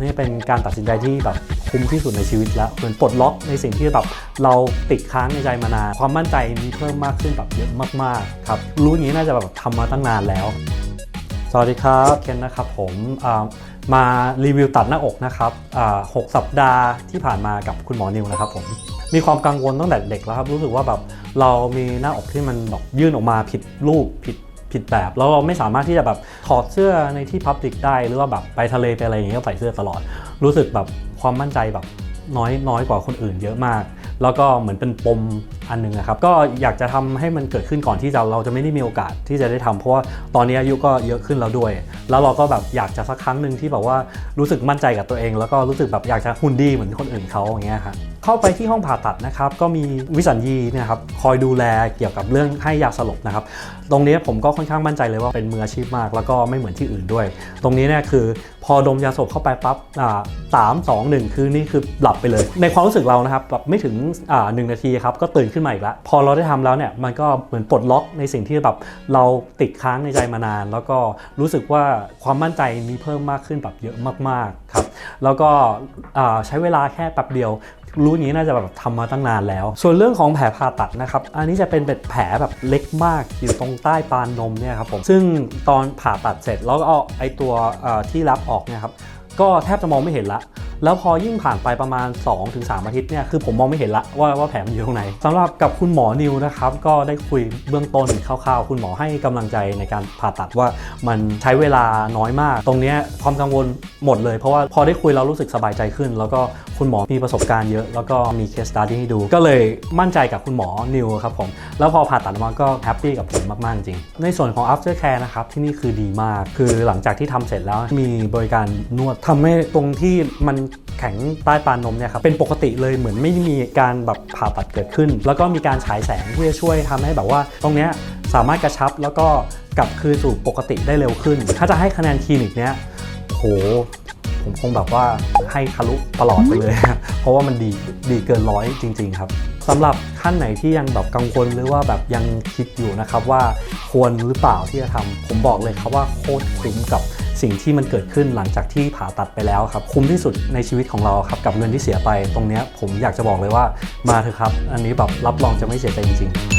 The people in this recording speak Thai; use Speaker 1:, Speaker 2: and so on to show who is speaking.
Speaker 1: นี่เป็นการตัดสินใจที่แบบคุ้มที่สุดในชีวิตแล้วเหมือนปลดล็อกในสิ่งที่แบบเราติดค้างในใจมานานความมั่นใจมีเพิ่มมากขึ้นแบบเยอะมากๆครับรู้อย่างนี้น่าจะแบบทำมาตั้งนานแล้ว สวัสดีครับเคนนะครับผมอ่ามารีวิวตัดหน้าอกนะครับหกสัปดาห์ที่ผ่านมากับคุณหมอนิวนะครับผมมีความกังวลตั้งแต่เด็กแล้วครับรู้สึกว่าแบบเรามีหน้าอกที่มันแบบยื่นออกมาผิดรูปผิด ผิดแบบแล้วเราไม่สามารถที่จะแบบถอดเสื้อในที่พับลิกได้ หรือว่าแบบไปทะเลไปอะไรอย่างเงี้ยก็ใส่เสื้อตลอด รู้สึกแบบความมั่นใจแบบน้อยน้อยกว่าคนอื่นเยอะมาก แล้วก็เหมือนเป็นปมอันหนึงนะครับ ก็อยากจะทำให้มันเกิดขึ้นก่อนที่จะเราจะไม่ได้มีโอกาสที่จะได้ทำเพราะว่าตอนนี้อายุก็เยอะขึ้นแล้วด้วย แล้วเราก็แบบอยากจะสักครั้งหนึ่งที่แบบว่ารู้สึกมั่นใจกับตัวเอง แล้วก็รู้สึกแบบอยากจะหุ่นดีเหมือนคนอื่นเขาอย่างเงี้ยครับ เข้าไปที่ห้องผ่าตัดนะครับก็มีวิสัญญีเนะครับคอยดูแลเกี่ยวกับเรื่องให้ยาสลบนะครับตรงนี้ผมก็ค่อนข้างมั่นใจเลยว่าเป็นมืออาชีพมาก แล้วก็ไม่เหมือนที่อื่นด้วย ตรงนี้เนี่ยคือพอดมยาสลบเข้าไปปั๊บสามสองหนึ่งคือนี่คือหลับไปเลย ในความรู้สึกเรานะครับแบบไม่ถึงหนึ่งนาทีครับก็ตื่นขึ้นมาอีกแล้วพอเราได้ทำแล้วเนี่ยมันก็เหมือนปลดล็อกในสิ่งที่แบบเราติดค้างในใจมานาน แล้วก็รู้สึกว่าความมั่นใจมีเพิ่มมากขึ้นแบบเยอะมากๆครับแล้วก็ใช้เวลาแค่แป๊บเดียว รู้อย่างนี้น่าจะแบบทำมาตั้งนานแล้ว ส่วนเรื่องของแผลผ่าตัดนะครับ อันนี้จะเป็นแบบแผลแบบเล็กมากอยู่ตรงใต้ปานนมเนี่ยครับผม ซึ่งตอนผ่าตัดเสร็จแล้วก็เอาไอตัวที่รับออกเนี่ยครับ ก็แทบจะมองไม่เห็นละ แล้วพอยิ่งผ่านไปประมาณ 2-3 อาทิตย์เนี่ยคือผมมองไม่เห็นละว่าว่าแผลมันอยู่ตรงไหนสำหรับกับคุณหมอนิวนะครับก็ได้คุยเบื้องต้นคร่าวๆ คุณหมอให้กำลังใจในการผ่าตัดว่ามันใช้เวลาน้อยมาก ตรงเนี้ยความกังวลหมดเลย เพราะว่าพอได้คุยเรารู้สึกสบายใจขึ้น แล้วก็คุณหมอมีประสบการณ์เยอะ แล้วก็มีเคสตัดดี้ให้ดู ก็เลยมั่นใจกับคุณหมอนิวครับผมแล้วพอผ่าตัดมาก็แฮปปี้กับผมมาก ๆ จริง ในส่วนของ after care นะครับที่นี่คือดีมาก คือหลังจากที่ทำเสร็จแล้วมีบริการนวดทำให้ตรงที่มัน แข็งใต้ปานนมเนี่ยครับเป็นปกติเลยเหมือนไม่มีการแบบผ่าตัดเกิดขึ้น แล้วก็มีการฉายแสงที่จะช่วยทำให้แบบว่า ตรงเนี้ยสามารถกระชับแล้วก็กลับคืนสู่ปกติได้เร็วขึ้น ถ้าจะให้คะแนนคลินิกเนี้ยโหผมคงแบบว่าให้ทะลุตลอดไปเลย เพราะว่ามันดีดีเกินร้อยจริง ๆ ครับสำหรับท่านไหนที่ยังแบบกังวลหรือว่าแบบยังคิดอยู่นะครับว่าควรหรือเปล่าที่จะทำผมบอกเลยครับว่าโคตรคุ้มกับ สิ่งที่มันเกิดขึ้นหลังจากที่ผ่าตัดไปแล้วครับ คุ้มที่สุดในชีวิตของเราครับกับเงินที่เสียไปตรงนี้ผมอยากจะบอกเลยว่ามาเถอะครับ อันนี้แบบรับรองจะไม่เสียใจจริงๆ